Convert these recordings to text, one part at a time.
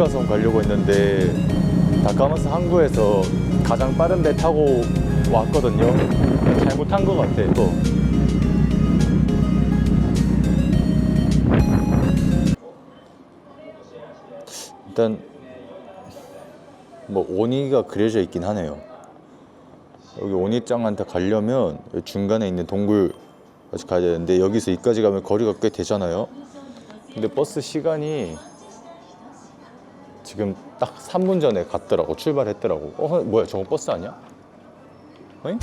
예술가성 가려고 했는데 다카마스 항구에서 가장 빠른 배 타고 왔거든요. 잘못한 것 같아. 또. 일단 뭐 오니가 그려져 있긴 하네요. 여기 오니짱한테 가려면 중간에 있는 동굴까지 가야 되는데 여기서 이까지 가면 거리가 꽤 되잖아요. 근데 버스 시간이 지금 딱 3분 전에 갔더라고 출발했더라고. 어 뭐야 저거 버스 아니야? 어잉?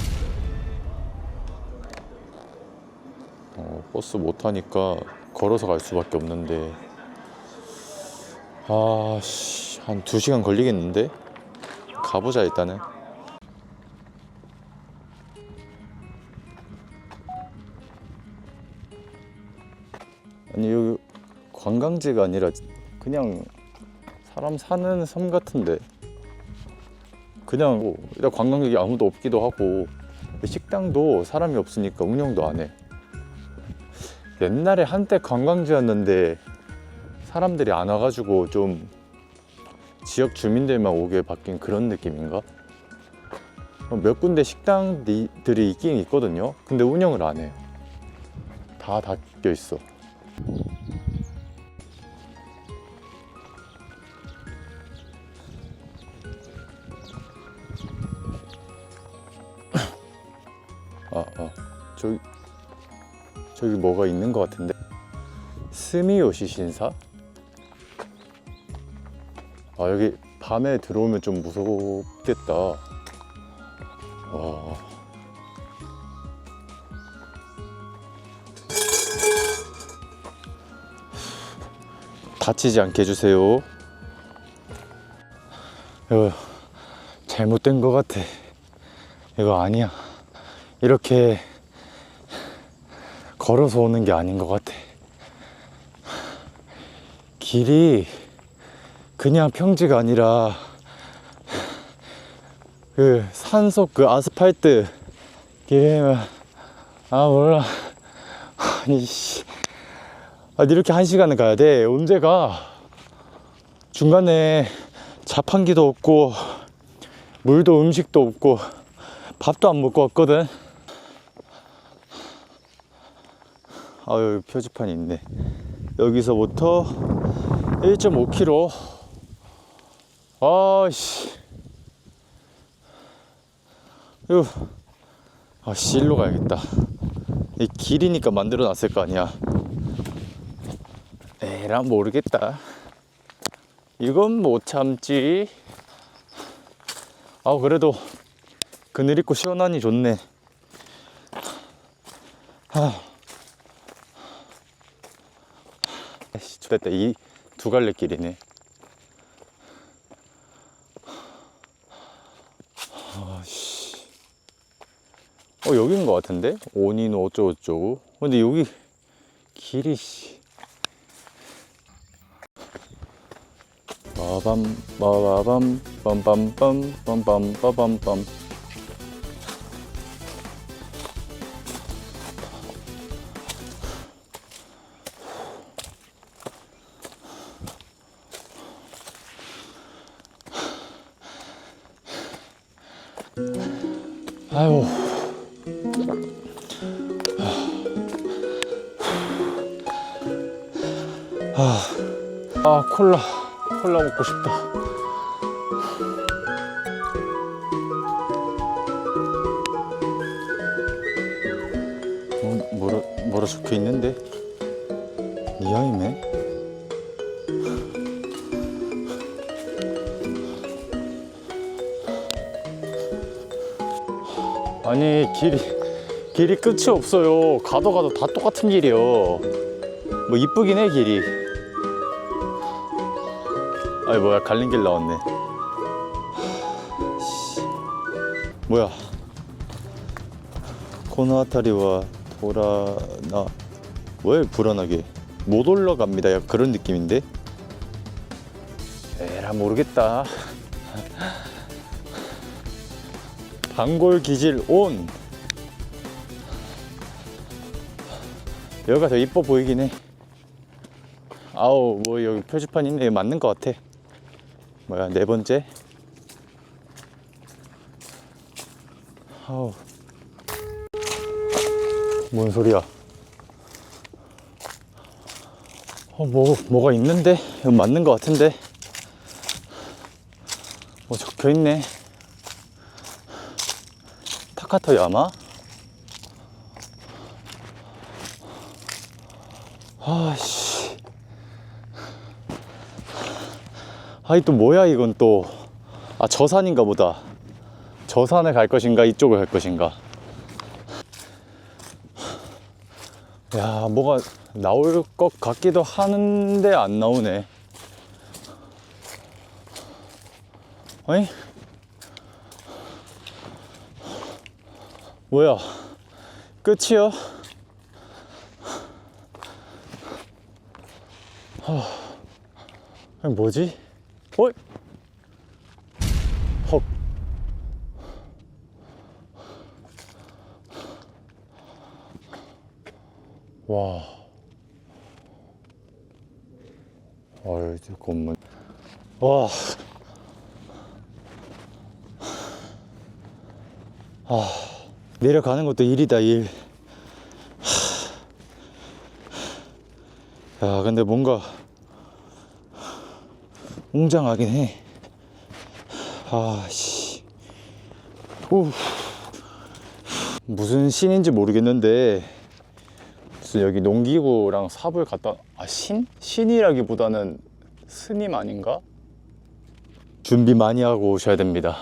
어, 버스 못 타니까 걸어서 갈 수밖에 없는데 아씨 한 2시간 걸리겠는데? 가보자 일단은 아니 여기 관광지가 아니라 그냥 사람 사는 섬 같은데 그냥 뭐 관광객이 아무도 없기도 하고 식당도 사람이 없으니까 운영도 안 해 옛날에 한때 관광지였는데 사람들이 안 와가지고 좀 지역 주민들만 오게 바뀐 그런 느낌인가? 몇 군데 식당들이 있긴 있거든요. 근데 운영을 안 해. 다 닫혀 있어. 저기, 저기 뭐가 있는 것 같은데? 스미요시 신사? 아 여기 밤에 들어오면 좀 무섭겠다. 와. 다치지 않게 해주세요. 이거 잘못된 것 같아. 이거 아니야. 이렇게 걸어서 오는 게 아닌 것 같아. 길이 그냥 평지가 아니라 그 산속 그 아스팔트 길이면 아 몰라. 아니 씨. 아니 이렇게 한 시간을 가야 돼. 언제 가? 중간에 자판기도 없고 물도 음식도 없고 밥도 안 먹고 왔거든 아 여기 표지판이 있네. 여기서부터 1.5km 아씨. 이거 아씨 일로 가야겠다. 이 길이니까 만들어 놨을 거 아니야. 에라 모르겠다. 이건 못 참지. 아 그래도 그늘 있고 시원하니 좋네. 아 아이씨 됐다. 이 두 갈래 길이네. 아씨. 어 여기인 것 같은데? 오니노 어쩌고저쩌고. 근데 여기 길이 씨. 빠밤 빠바밤 빰빰빰 빰빰 빠밤빰 아유. 아, 아 콜라 콜라 먹고 싶다. 어, 뭐라 뭐라 적혀 있는데? 니아이메 아니 길이 길이 끝이 없어요. 가도 가도 다 똑같은 길이요. 뭐 이쁘긴 해 길이. 아니 뭐야 갈린 길 나왔네. 씨. 뭐야? 코노아타리와 도라나. 왜 불안하게? 못 올라갑니다. 그런 느낌인데? 에라 모르겠다 단골 기질 온. 여기가 더 이뻐 보이긴 해. 아우 뭐 여기 표지판 있네. 맞는 것 같아. 뭐야 네 번째? 아우. 뭔 소리야? 어, 뭐, 뭐가 있는데? 맞는 것 같은데? 뭐 적혀 있네. 타카토 야마? 아씨. 아이 또 뭐야 이건 또. 아 저산인가 보다. 저산을 갈 것인가 이쪽을 갈 것인가. 야 뭐가 나올 것 같기도 하는데 안 나오네. 어이? 뭐야? 끝이요? 하... 아니 뭐지? 어이? 헉. 와. 어이, 저 건물. 와. 아, 내려가는 것도 일이다, 일. 야, 근데 뭔가 웅장하긴 해. 아, 씨. 후. 무슨 신인지 모르겠는데 무슨 여기 농기구랑 삽을 갖다 아 신? 신이라기보다는 스님 아닌가? 준비 많이 하고 오셔야 됩니다.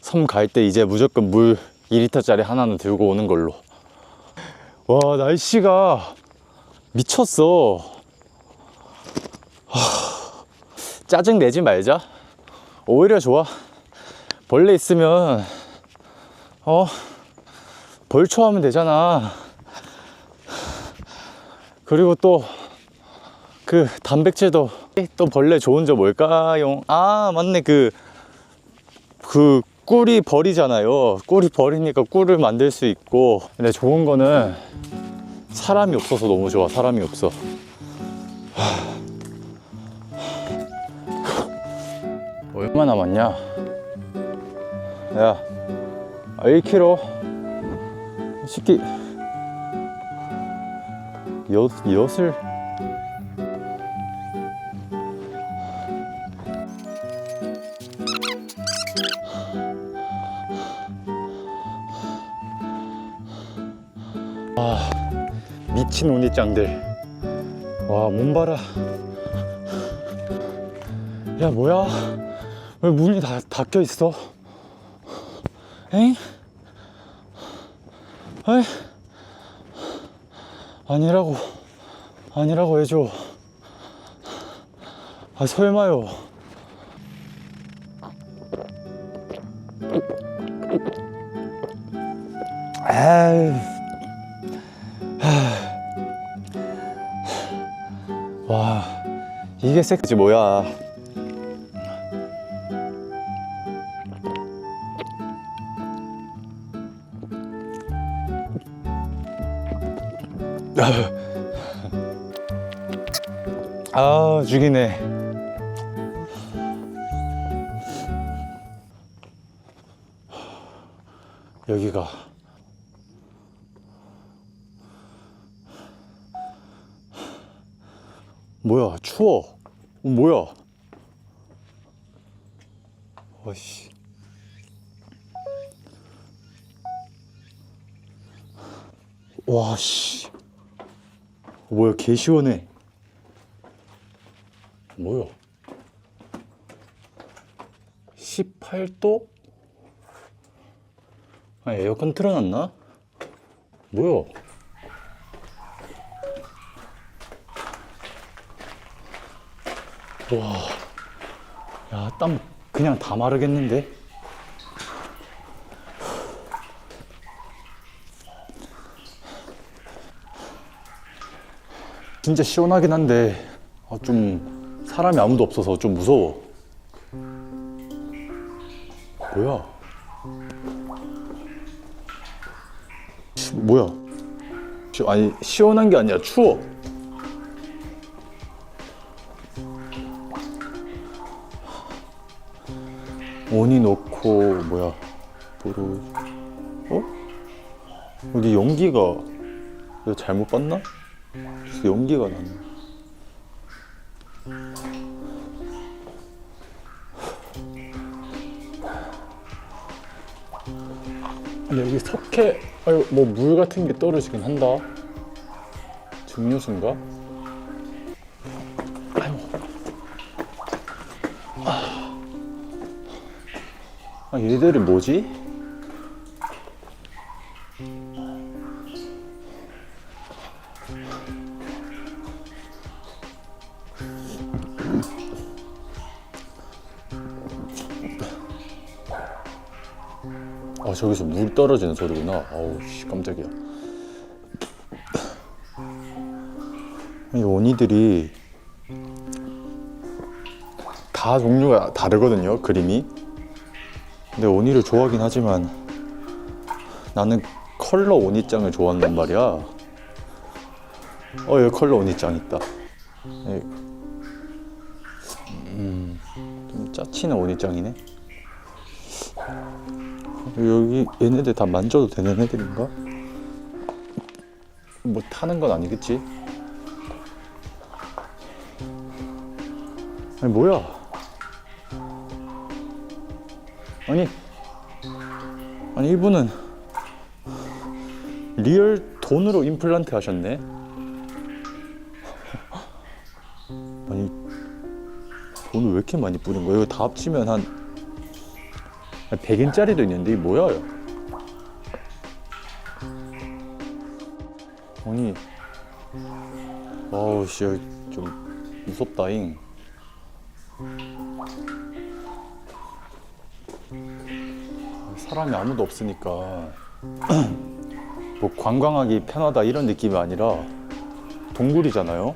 섬 갈 때 이제 무조건 물 2리터짜리 하나는 들고 오는 걸로. 와 날씨가 미쳤어. 하, 짜증 내지 말자. 오히려 좋아. 벌레 있으면 어 벌초하면 되잖아. 그리고 또 그 단백질도 또 벌레 좋은 점 뭘까요? 아 맞네 그그 꿀이 벌이잖아요. 꿀이 벌이니까 꿀을 만들 수 있고 근데 좋은 거는 사람이 없어서 너무 좋아. 사람이 없어. 하... 얼마 남았냐? 야, 1kg. 쉽게 엿, 엿을 미친 오니짱들. 와 몸 봐라. 야 뭐야? 왜 문이 다 닫혀 있어? 엥? 에이? 아니라고. 아니라고 해줘. 아 설마요. 에이 이게 섹지 뭐야? 아 죽이네. 여기가. 뭐야 추워 와씨 뭐야 개 시원해 뭐야 18도? 아 에어컨 틀어놨나? 뭐야 와, 야, 땀 그냥 다 마르겠는데? 진짜 시원하긴 한데, 아, 좀 사람이 아무도 없어서 좀 무서워. 뭐야? 시- 뭐야? 시- 아니, 시원한 게 아니라 추워. 온이 놓고 뭐야 보로 어? 어디 연기가 내가 잘못 봤나? 연기가 나네 근데 여기 석회 뭐물 같은 게 떨어지긴 한다 증류수인가? 아, 얘들이 뭐지? 저기서 물 떨어지는 소리구나. 아우 씨 깜짝이야. 이 원이들이 다 종류가 다르거든요. 그림이. 근데 오니를 좋아하긴 하지만 나는 컬러 오니짱을 좋아한단 말이야. 어, 여기 컬러 오니짱 있다. 예. 음, 좀 짜치는 오니짱이네. 여기 얘네들 다 만져도 되는 애들인가? 뭐 타는 건 아니겠지? 아니 뭐야? 아니 아니 이분은 리얼 돈으로 임플란트 하셨네. 아니 돈을 왜 이렇게 많이 뿌린 거야? 이거 다 합치면 한 100엔짜리도 있는데 이게 뭐야? 아니 아우 씨좀 무섭다잉. 사람이 아무도 없으니까 뭐 관광하기 편하다 이런 느낌이 아니라 동굴이잖아요.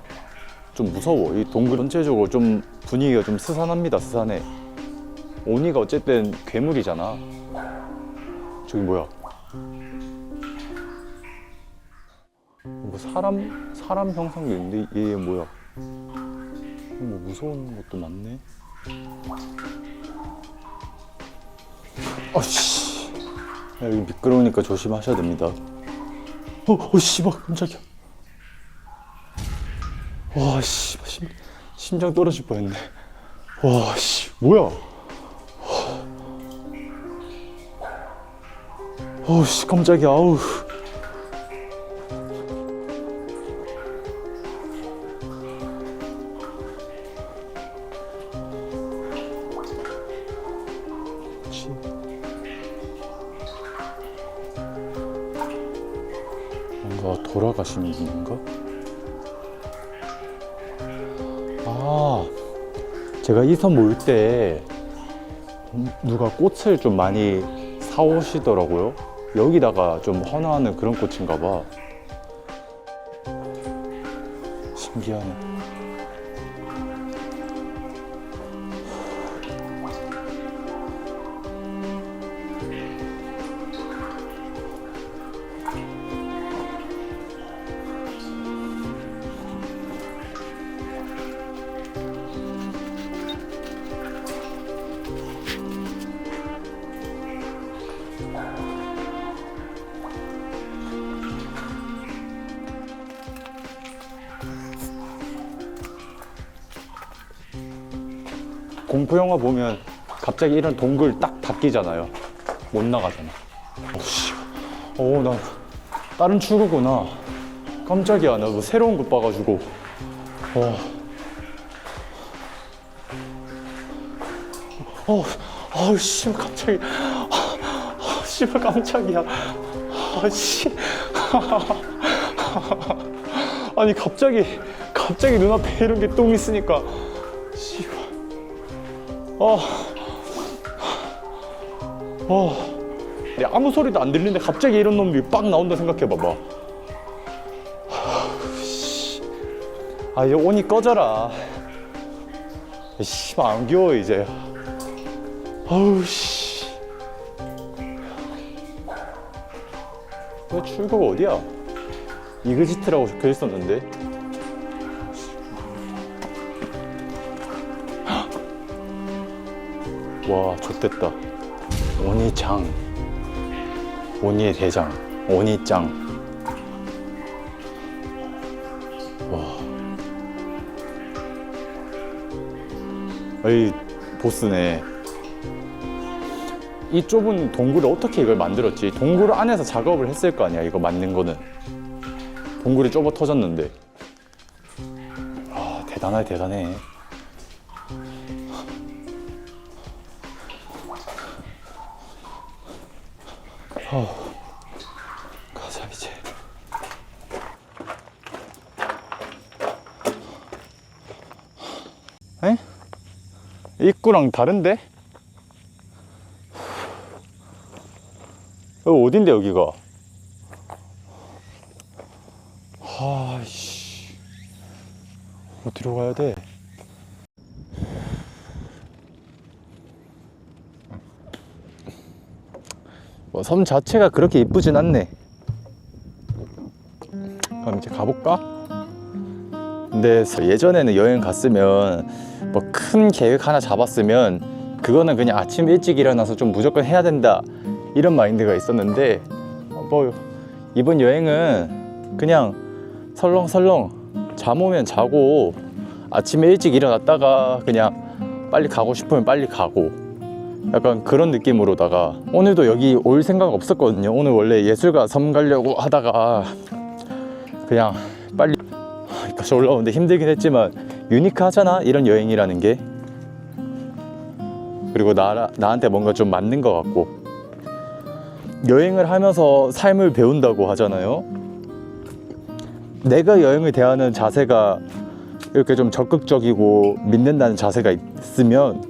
좀 무서워. 이 동굴 전체적으로 좀 분위기가 좀 스산합니다. 스산해. 오니가 어쨌든 괴물이잖아. 저기 뭐야? 뭐 사람 사람 형상도 있는데 얘 뭐야? 뭐 무서운 것도 많네. 어씨. 여기 미끄러우니까 조심하셔야 됩니다. 어, 어, 씨발, 깜짝이야. 와, 씨, 심, 심장 떨어질 뻔했네. 와, 씨, 뭐야? 어우, 씨, 깜짝이야, 아우. 씨. 뭔가 돌아가신 분인가? 아, 제가 이섬 올 때 누가 꽃을 좀 많이 사오시더라고요. 여기다가 좀 헌화하는 그런 꽃인가 봐. 신기하네. 공포 영화 보면 갑자기 이런 동굴 딱 닫히잖아요. 못 나가잖아. 어씨, 어, 나 다른 출구구나. 깜짝이야. 나 뭐 새로운 거 봐가지고. 어. 어, 아우, 씨, 갑자기. 아, 씨발, 깜짝이야. 아, 씨. 아니, 갑자기, 갑자기 눈앞에 이런 게 똥 있으니까. 씨발. 어. 어. 근데 아무 소리도 안 들리는데 갑자기 이런 놈이 빡 나온다 생각해봐봐. 아, 이제 온이 꺼져라. 씨발, 안 귀여워, 이제. 아우, 씨. 왜 출구가 어디야? 이그지트라고 적혀 있었는데. 와 좋댔다. 오니장 오니의 대장. 오니짱. 와. 이 보스네. 이 좁은 동굴을 어떻게 이걸 만들었지? 동굴 안에서 작업을 했을 거 아니야 이거 만든 거는. 동굴이 좁아 터졌는데. 아 대단해 대단해 어, 가자 이제 에? 입구랑 다른데? 여기 어딘데 여기가? 아씨 어디로 가야 돼? 뭐 섬 자체가 그렇게 이쁘진 않네. 그럼 이제 가볼까? 근데 예전에는 여행 갔으면 뭐 큰 계획 하나 잡았으면 그거는 그냥 아침 일찍 일어나서 좀 무조건 해야 된다 이런 마인드가 있었는데 어, 뭐 이번 여행은 그냥 설렁설렁 잠 오면 자고 아침에 일찍 일어났다가 그냥 빨리 가고 싶으면 빨리 가고 약간 그런 느낌으로다가 오늘도 여기 올 생각 없었거든요. 오늘 원래 예술가 섬 가려고 하다가 그냥 빨리 여기까지 올라오는데 힘들긴 했지만 유니크하잖아? 이런 여행이라는 게. 그리고 나, 나한테 뭔가 좀 맞는 것 같고. 여행을 하면서 삶을 배운다고 하잖아요. 내가 여행을 대하는 자세가 이렇게 좀 적극적이고 믿는다는 자세가 있으면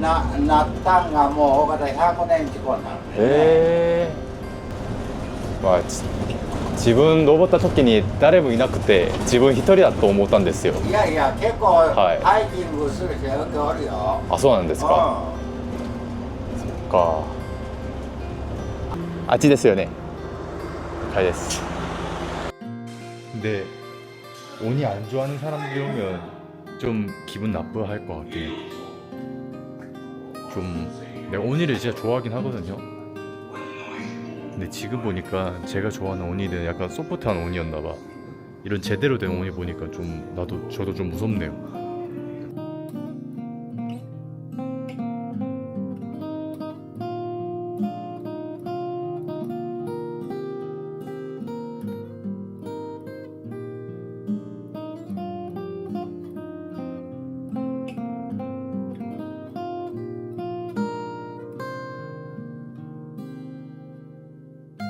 ななったんがもう大方100年近くになるえー、まあち自分登った時に誰もいなくて自分一人だと思ったんですよいやいや結構はいハイキングする人よくおるよあそうなんですかかあっちですよねはいですで鬼안 좋아하는 사람들이 오면 좀 기분 나빠할 것 같긴 해. 좀 내가 오니를 진짜 좋아하긴 하거든요. 근데 지금 보니까 제가 좋아하는 오니는 약간 소프트한 오니였나 봐. 이런 제대로 된 오니 보니까 좀 나도 저도 좀 무섭네요.